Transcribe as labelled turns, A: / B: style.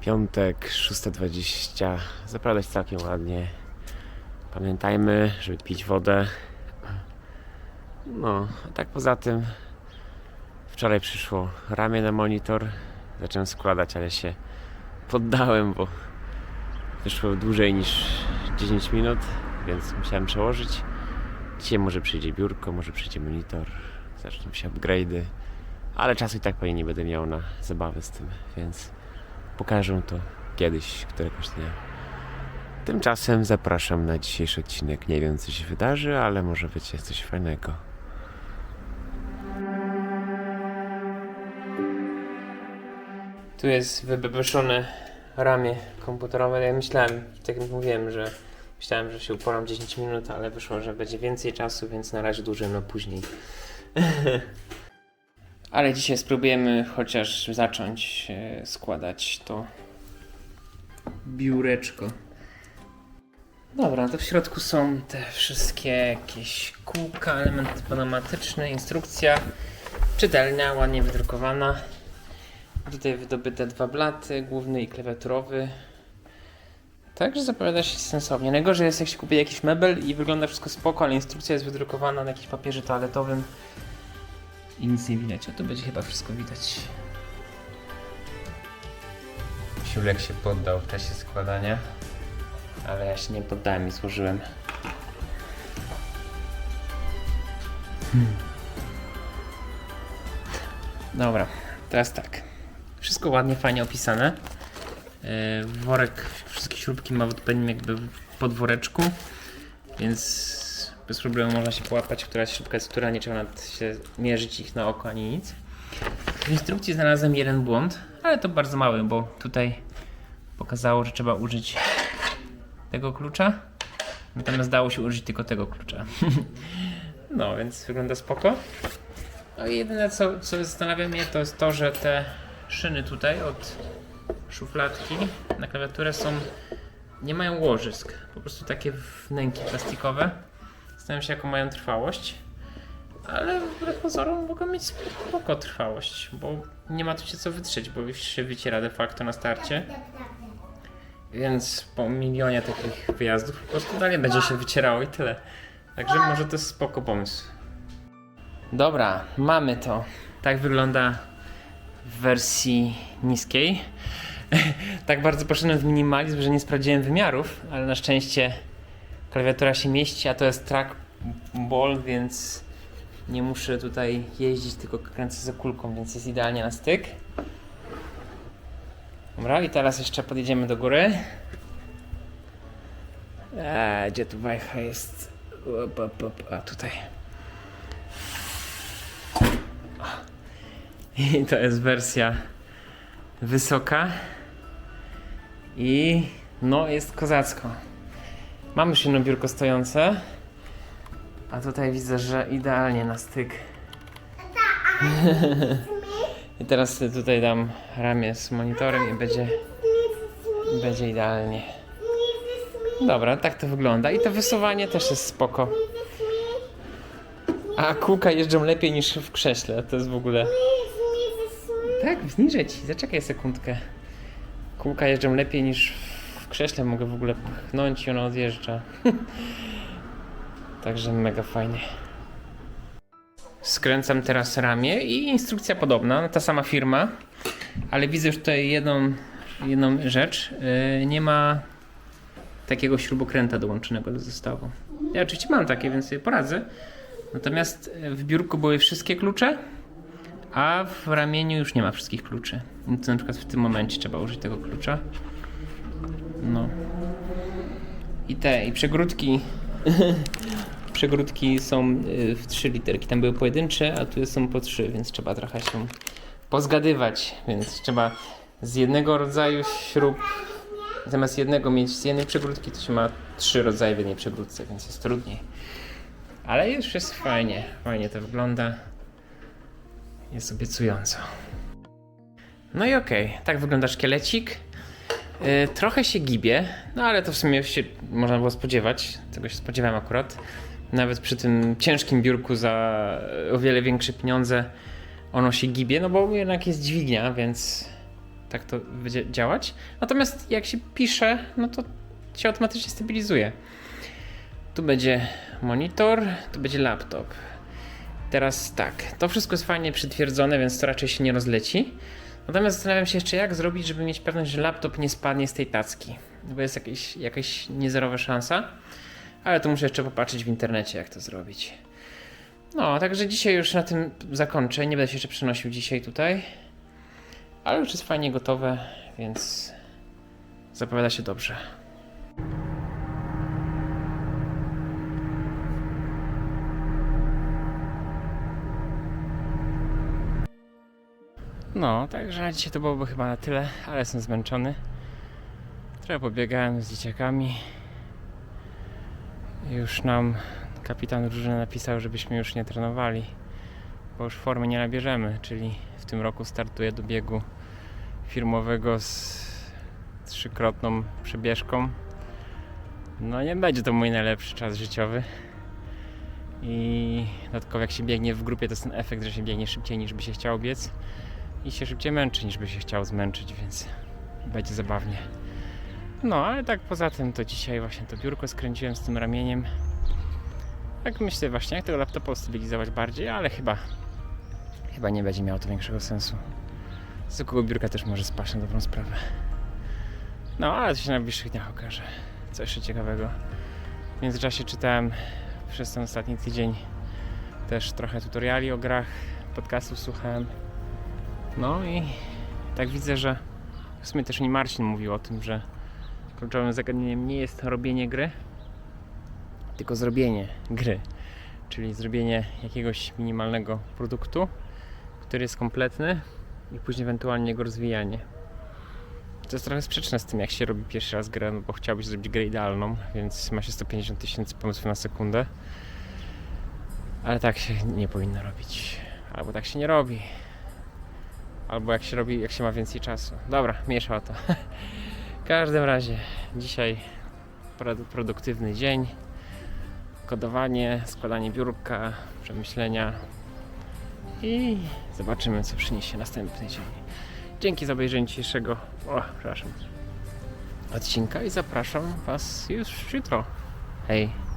A: Piątek, 6.20. Zapadać całkiem ładnie. Pamiętajmy, żeby pić wodę. No, a tak poza tym wczoraj przyszło ramię na monitor. Zacząłem składać, ale się poddałem, bo wyszło dłużej niż 10 minut, więc musiałem przełożyć. Dzisiaj może przyjdzie biurko, może przyjdzie monitor, zaczną się upgrade'y, ale czasu i tak pewnie nie będę miał na zabawę z tym, więc pokażę to kiedyś, któregoś dnia. Tymczasem zapraszam na dzisiejszy odcinek. Nie wiem, co się wydarzy, ale może będzie coś fajnego.
B: Tu jest wybebeszone ramię komputerowe. Ja myślałem, tak jak mówiłem, że myślałem, że się uporam 10 minut, ale wyszło, że będzie więcej czasu, więc na razie dłużej, no później. ale dzisiaj spróbujemy chociaż zacząć e, składać to biureczko. Dobra, to w środku są te wszystkie jakieś kółka, elementy pneumatyczne, instrukcja, czytelnia, ładnie wydrukowana. Tutaj wydobyte dwa blaty, główny i klawiaturowy. Także zapowiada się sensownie. Najgorzej jest jak się kupi jakiś mebel i wygląda wszystko spoko, ale instrukcja jest wydrukowana na jakimś papierze toaletowym i nic nie widać. O to będzie chyba wszystko widać. Siulek się poddał w czasie składania, ale ja się nie poddałem i złożyłem. Dobra, teraz tak. Wszystko ładnie, fajnie opisane. Yy, Worek, wszystkie śrubki ma w odpowiednim jakby podworeczku, więc bez problemu można się połapać, która śrubka jest która, nie trzeba nawet się mierzyć ich na oko ani nic. W instrukcji znalazłem jeden błąd, ale to bardzo mały, bo tutaj pokazało, że trzeba użyć tego klucza, natomiast dało się użyć tylko tego klucza. no, więc wygląda spoko. No i jedyne co, co zastanawia mnie to jest to, że te szyny tutaj od szufladki na klawiaturę są nie mają łożysk, po prostu takie wnęki plastikowe. Zastanawiam się jaką mają trwałość, ale wbrew pozorom mogą mieć spoko trwałość, bo nie ma tu się co wytrzeć, bo już się wyciera de facto na starcie. Więc po milionie takich wyjazdów po prostu dalej będzie się wycierało i tyle. Także może to jest spoko pomysł. Dobra, mamy to. Tak wygląda w wersji niskiej. tak bardzo poszedłem w minimalizm, że nie sprawdziłem wymiarów, ale na szczęście klawiatura się mieści, a to jest trackball, więc nie muszę tutaj jeździć, tylko kręcę za kulką, więc jest idealnie na styk. Dobra, i teraz jeszcze podjedziemy do góry. A, gdzie tu wajcha jest? Op, op, op. A, tutaj. I to jest wersja wysoka. I no jest kozacko. Mam już jedno biurko stojące. A tutaj widzę, że idealnie na styk. I teraz tutaj dam ramię z monitorem i będzie, będzie idealnie. Dobra, tak to wygląda. I to wysuwanie też jest spoko. A kółka jeżdżą lepiej niż w krześle. To jest w ogóle. Tak, zniżę ci, zaczekaj sekundkę. Kółka jeżdżą lepiej niż w krześle, mogę w ogóle pchnąć i ono odjeżdża. Także mega fajnie. Skręcam teraz ramię i instrukcja podobna, ta sama firma, ale widzę już tutaj jedną, jedną rzecz. Yy, nie ma takiego śrubokręta dołączonego do zestawu. Ja oczywiście mam takie, więc sobie poradzę. Natomiast w biurku były wszystkie klucze, a w ramieniu już nie ma wszystkich kluczy. Więc na przykład w tym momencie trzeba użyć tego klucza. No. I te, i przegródki. przegródki są y, w trzy literki. Tam były pojedyncze, a tu są po trzy, więc trzeba trochę się pozgadywać. Więc trzeba z jednego rodzaju śrub, zamiast jednego mieć z jednej przegródki, to się ma trzy rodzaje w jednej przegródce, więc jest trudniej. Ale już jest fajnie, fajnie to wygląda. Jest obiecująco. No i okej, tak wygląda szkielecik. Yy, trochę się gibie, no ale to w sumie się można było spodziewać. Tego się spodziewałem akurat. Nawet przy tym ciężkim biurku za o wiele większe pieniądze ono się gibie, no bo jednak jest dźwignia, więc tak to będzie działać. Natomiast jak się pisze, no to się automatycznie stabilizuje. Tu będzie monitor, tu będzie laptop. Teraz tak, to wszystko jest fajnie przytwierdzone, więc to raczej się nie rozleci. Natomiast zastanawiam się jeszcze, jak zrobić, żeby mieć pewność, że laptop nie spadnie z tej tacki. Bo jest jakieś, jakaś niezerowa szansa. Ale to muszę jeszcze popatrzeć w internecie, jak to zrobić. No, także dzisiaj już na tym zakończę. Nie będę się jeszcze przenosił dzisiaj tutaj. Ale już jest fajnie gotowe, więc zapowiada się dobrze. No, także na dzisiaj to byłoby chyba na tyle, ale jestem zmęczony. Trochę pobiegałem z dzieciakami. Już nam kapitan drużyny napisał, żebyśmy już nie trenowali, bo już formy nie nabierzemy, czyli w tym roku startuję do biegu firmowego z trzykrotną przebieżką. No nie będzie to mój najlepszy czas życiowy. I dodatkowo jak się biegnie w grupie, to jest ten efekt, że się biegnie szybciej niż by się chciało biec i się szybciej męczy niż by się chciał zmęczyć, więc będzie zabawnie. No, ale tak poza tym to dzisiaj właśnie to biurko skręciłem z tym ramieniem. Tak myślę właśnie, jak tego laptopa ustabilizować bardziej, ale chyba chyba nie będzie miało to większego sensu. Z takiego biurka też może spaść na dobrą sprawę. No, ale to się na najbliższych dniach okaże. Co jeszcze ciekawego. W międzyczasie czytałem przez ten ostatni tydzień też trochę tutoriali o grach, podcastów słuchałem. No i tak widzę, że w sumie też nie Marcin mówił o tym, że kluczowym zagadnieniem nie jest robienie gry, tylko zrobienie gry. Czyli zrobienie jakiegoś minimalnego produktu, który jest kompletny i później ewentualnie jego rozwijanie. To jest trochę sprzeczne z tym, jak się robi pierwszy raz grę, no bo chciałbyś zrobić grę idealną, więc ma się 150 tysięcy pomysłów na sekundę. Ale tak się nie powinno robić. Albo tak się nie robi. Albo jak się robi, jak się ma więcej czasu. Dobra, miesza o to. W każdym razie dzisiaj produ- produktywny dzień. Kodowanie, składanie biurka, przemyślenia i zobaczymy co przyniesie następny dzień. Dzięki za obejrzenie dzisiejszego o, przepraszam, odcinka i zapraszam Was już jutro. Hej!